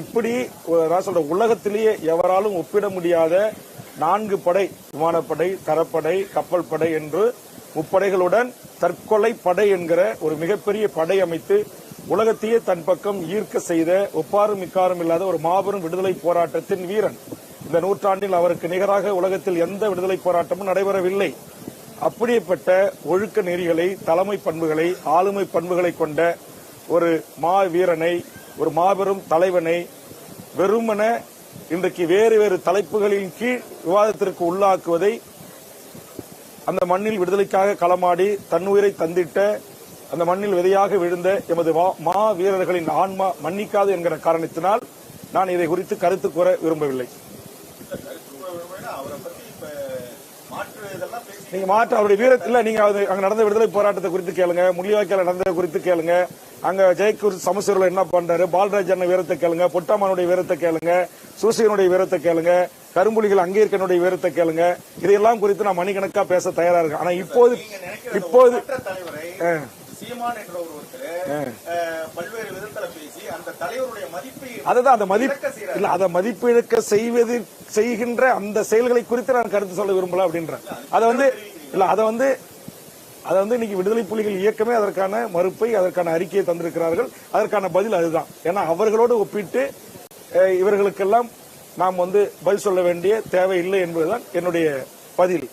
இப்படி நான் சொல்ற உலகத்திலேயே எவராலும் ஒப்பிட முடியாத நான்கு படை விமானப்படை தரப்படை கப்பல் படை என்று முப்படைகளுடன் தற்கொலை படை என்கிற ஒரு மிகப்பெரிய படை அமைத்து உலகத்தையே தன் பக்கம் ஈர்க்க செய்த ஒப்பாரும் மிக்காரும் இல்லாத ஒரு மாபெரும் விடுதலை போராட்டத்தின் வீரன். இந்த நூற்றாண்டில் அவருக்கு நிகராக உலகத்தில் எந்த விடுதலை போராட்டமும் நடைபெறவில்லை. அப்படிப்பட்ட ஒழுக்க நெறிகளை தலைமை பண்புகளை ஆளுமை பண்புகளை கொண்ட ஒரு மா வீரனை ஒரு மாபெரும் தலைவனை வெறுமன இன்றைக்கு வேறு வேறு தலைப்புகளின் கீழ் விவாதத்திற்கு உள்ளாக்குவதை அந்த மண்ணில் விடுதலைக்காக களமாடி தன்னுயிரை தந்திட்ட அந்த மண்ணில் விதையாக விழுந்த எமது மா வீரர்களின் ஆன்மா மன்னிக்காது என்கிற காரணத்தினால் நான் இதை குறித்து கருத்து கூற விரும்பவில்லை. அவரை மாற்று நீங்க மாற்ற அவருடைய வீரத்தில் நீங்க அது அங்க நடந்த விடுதலை போராட்டத்தை குறித்து கேளுங்க முள்ளிவாய்க்கால நடந்ததை குறித்து கேளுங்க. அங்க ஜெயக்கூர் சமஸ்வரில் என்ன பண்றாரு? பால்ராஜ் அண்ணன் வீரத்தை கேளுங்க பொட்டாமனுடைய வீரத்தை கேளுங்க சூசியனுடைய வீரத்தை கேளுங்க கரும்புலிகள் அங்கே இருக்கனுடைய வீரத்தை கேளுங்க. இதையெல்லாம் குறித்து நான் மணிக்கணக்கா பேச தயாரா இருக்கேன். ஆனா இப்போது இப்போது அதுதான் அந்த மதிப்பு. இல்ல அதை மதிப்பிழக்க செய்வது செய்கின்ற அந்த செயல்களை குறித்து நான் கருத்து சொல்ல விரும்பல அப்படின்றேன். அதை வந்து இல்ல அதை வந்து அதை வந்து இன்னைக்கு விடுதலை புலிகள் இயக்கமே அதற்கான மறுப்பை அதற்கான அறிக்கையை தந்திருக்கிறார்கள். அதற்கான பதில் அதுதான். ஏன்னா அவர்களோடு ஒப்பிட்டு இவர்களுக்கெல்லாம் நாம் வந்து பதில் சொல்ல வேண்டிய தேவை இல்லை என்பதுதான் என்னுடைய பதில்.